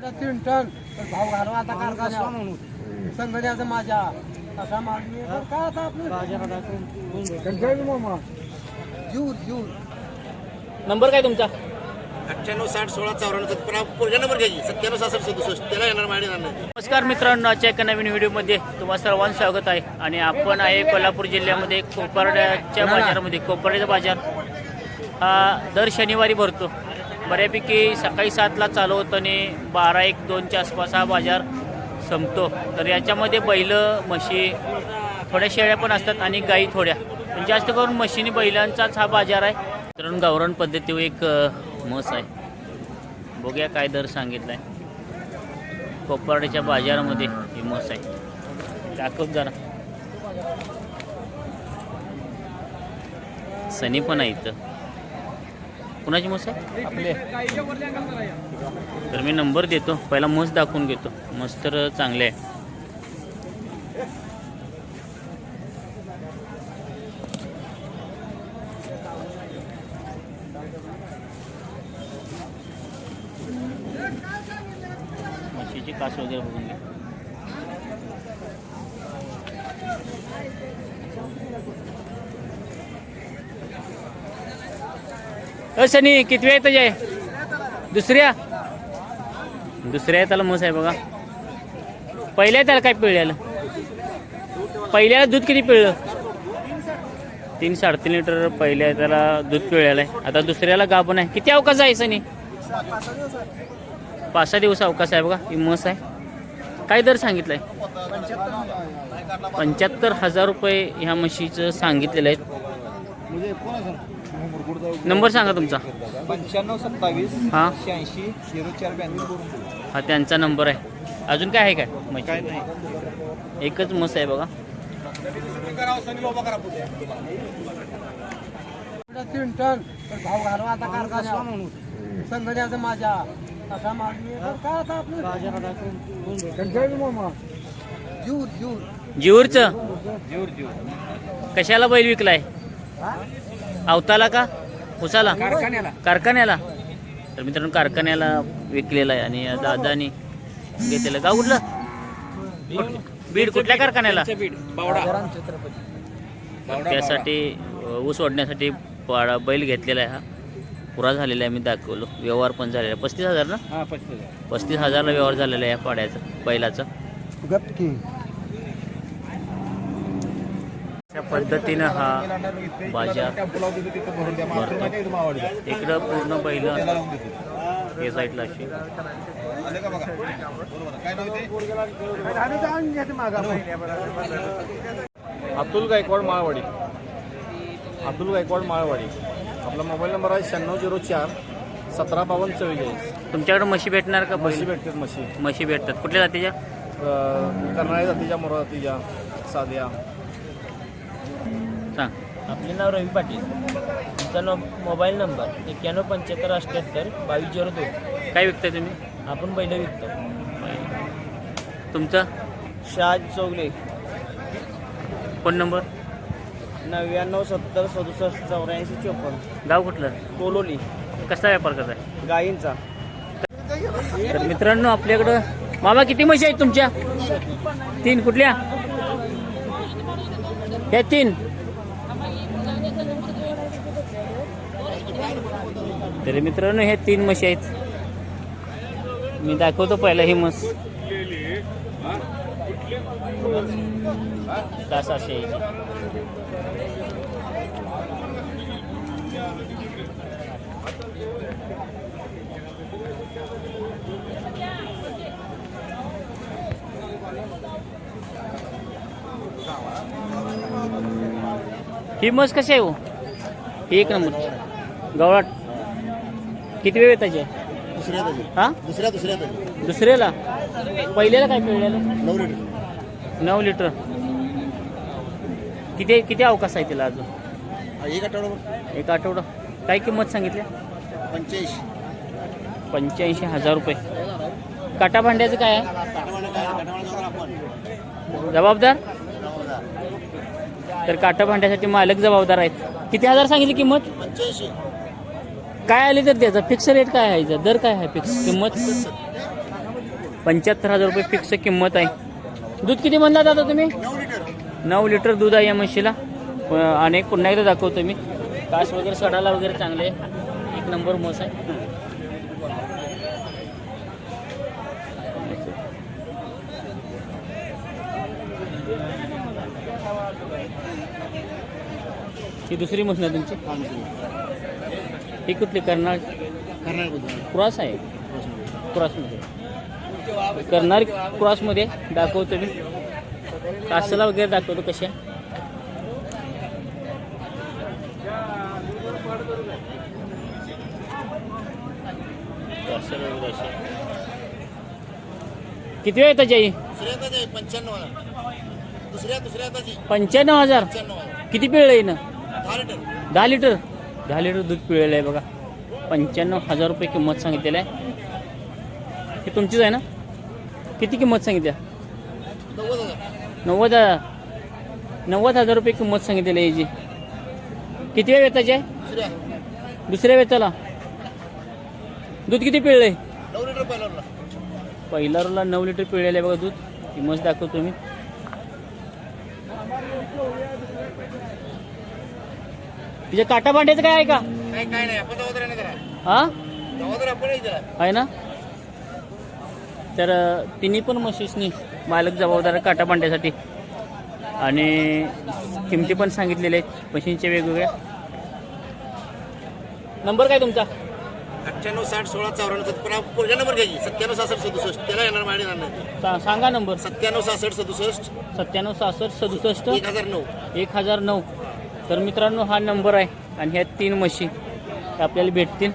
तीन टन. भाव घालवा आता कारखान्यात संगण्याचं माझ्या. कसा माल मिळतो? काय आता आपलं? नंबर काय तुमचा? अठ्ठ्याण्णव साठ सोळा चौऱ्याण्णव पुढच्या नंबर घ्यायची सत्त्याण्णव सहासष्ट सदुसष्ट. त्याला येणार माहिती येणार नाही. नमस्कार मित्रांनो आजच्या एका नवीन व्हिडिओमध्ये तुम्हा सर्वांचं स्वागत आहे. आणि आपण आहे कोल्हापूर जिल्ह्यामध्ये कोपर्ड्याच्या बाजारामध्ये कोपर्ड्याचा बाजार. हा दर शनिवारी भरतो. बऱ्यापैकी सकाळी सातला चालू होतं आणि बारा एक दोनच्या आसपास हा बाजार संपतो. तर याच्यामध्ये बैल म्हशी थोड्या शेळ्या पण असतात आणि गाई थोड्या. पण जास्त करून म्हशीनी बैलांचाच हा बाजार आहे. तर गावरान पद्धतीवर एक म्हस आहे. बघूया काय दर सांगितला आहे कोपर्ड्याच्या बाजारामध्ये ही म्हस आहे. दाखव जरा. सनी पण आहे इथं. कुणाची म्हस आहे? आपले. तर मी नंबर देतो. पहिला म्हस दाखवून घेतो. म्हस तर चांगले आहे. म्हशीची कास वगैरे बघून घ्या सनी किती वेळ तुझ्या दुसऱ्या? दुसऱ्या त्याला म्हस आहे बघा. पहिल्या त्याला काय पिळल्याला पहिल्याला दूध किती पिळलं? तीन साडेतीन लिटर पहिल्या त्याला दूध पिळलेलं आहे. आता दुसऱ्याला गाभण आहे. किती अवकाश आहे सनी? पाच सहा दिवस अवकाश आहे बघा. ही मस आहे. काय दर सांगितलंय? पंच्याहत्तर हजार रुपये ह्या म्हशीचं सांगितलेलं आहे. नंबर सांगा तुमचा. पंच्याण्णव सत्तावीस हा. शहाऐंशी झिरो चार ब्याण्णव हा त्यांचा नंबर आहे. अजून काय आहे काय? काय नाही. एकच म्हस आहे बघा. तीन टन. तर भाव घालवा आता संगण्याचं माझ्या. माल मिळतो? काय आता आपलं? जीवरचं जीवर जीवर कशाला बैल विकलाय? अवताला का? उसाला? कारखान्याला. कारखान्याला? तर मित्रांनो कारखान्याला विकलेला आहे आणि दादानी घेतलेलं गाव कुठलं बीड कुठल्या कारखान्याला? त्यासाठी ऊस ओढण्यासाठी पाडा बैल घेतलेला आहे हा. पुरा झालेला आहे मी दाखवलो. व्यवहार पण झालेला आहे. पस्तीस हजार ना? हा पस्तीस पस्तीस हजारला व्यवहार झालेला आहे या पाड्याचा बैलाचा. अशा पद्धतीनं हा बाजार भरतो. इकडं पूर्ण बैल हे साईडला अशी. अतुल गायकवाड माळवाडी. अतुल गायकवाड माळवाडी. आपला मोबाईल नंबर आहे शहाण्णव झिरो चार सतरा बावन्न चव्वेचाळीस. तुमच्याकडे म्हशी भेटणार का म्हशी भेटतात म्हशी. म्हशी भेटतात. कुठल्या जातीच्या? अं, कर्नाळी जातीच्या मोरा जातीच्या साध्या. सांग. आपले नाव रवी पाटील. तुमचा नो मोबाईल नंबर एक्क्याण्णव पंच्याहत्तर अठ्ठ्याहत्तर बावीस झिरो दोन. काय विकताय तुम्ही? आपण बैल विकतो. तुमचा? शहाज चौगले. Phone number? नव्याण्णव सत्तर सदुसष्ट चौऱ्याऐंशी चोपन्न. गाव कुठलं? कोलोली. कसा व्यापार करताय? गायींचा. तर मित्रांनो आपल्याकडं मामा किती म्हशी आहेत तुमच्या? तीन कुठल्या? ह्या तीन. तर मित्रांनो ह्या तीन म्हशी आहेत. मी दाखवतो पहिला ही म्हस. तासाशे ही म्हस कशी आहे हो? ही एक नंबर. गवळाट. किती वेळ येताची दुसऱ्या ताजी. हा? दुसऱ्या दुसऱ्या ताजी. दुसऱ्याला? पहिल्याला काय पिळलेलं नऊ लिटर. नऊ लिटर. किती किती अवकाश आहे तिला अजून? हा, एक आठवडा एक आठवडा. काय किंमत सांगितली? पंच्याऐंशी. पंच्याऐंशी हजार रुपये. काटा भांड्याचं काय आहे? काय? आपण. जबाबदार. तर काटा भांड्यासाठी मालक जबाबदार आहेत. किती हजार सांगितली किंमत? पंच्याऐंशी. काय आली तर त्याचा फिक्स रेट काय आहे? याचा? दर काय आहे फिक्स किंमत? पंच्याहत्तर हजार रुपये फिक्स किंमत आहे. दूध किती म्हणला दादा तुम्ही? नऊ लिटर दूध आहे या म्हशीला एक पुन्हा एकदा दाखवतो मी. कास वगैरे सडाला वगैरे चांगले आहे. एक नंबर म्हस आहे. ही दुसरी म्हस ना तुमची? ही कुठली? कर्नाळ? क्रॉस आहे? क्रॉसमध्ये. करणार क्रॉसमध्ये दाखवतो मी कासाला वगैरे दाखवतो कशा. किती वेळ त्याची? आई दुसऱ्या हाताची आहे, पंच्याण्णव हजार. किती पिळलं आहे ना दहा लिटर? दहा लिटर दूध पिळलेलं आहे बघा. पंच्याण्णव हजार रुपये किंमत सांगितलेलं आहे. हे तुमचीच आहे ना? किती किंमत सांगितल्या नव्वद हजार. नव्वद हजार रुपये किंमत सांगितलेली आहे याची किती वेळ वेताची आहे? दुसऱ्या वेताला. दूध किती पिळलं आहे पहिला पहिला रोला नऊ लिटर पिळलेलं आहे बघा दूध. किंमत दाखवतो मी. तिच्या काटा भांड्याचं काय आहे का? काय नाही आपण जबाबदार नाही हा? जबाबदार आपण नाही त्याला आहे ना? तर अ, तिन्ही पण म्हशीसनी मालक जबाबदार आहे काटा पांड्यासाठी आणि किमती पण सांगितलेल्या आहेत मशीनच्या वेगवेगळ्या नंबर काय तुमचा? अठ्ठ्याण्णव साठ सोळा चौऱ्याण्णव आपण पुढच्या नंबर घ्यायची सत्त्याण्णव सहासष्ट सदुसष्ट. त्याला येणार माडी येणार नाही. सा- सांगा नंबर. सत्त्याण्णव सहासष्ट सदुसष्ट. सत्त्याण्णव सहासष्ट सदुसष्ट. एक हजार नऊ. एक हजार नऊ. तर मित्रांनो हा नंबर आहे आणि ह्या तीन म्हशी आपल्याला भेटतील.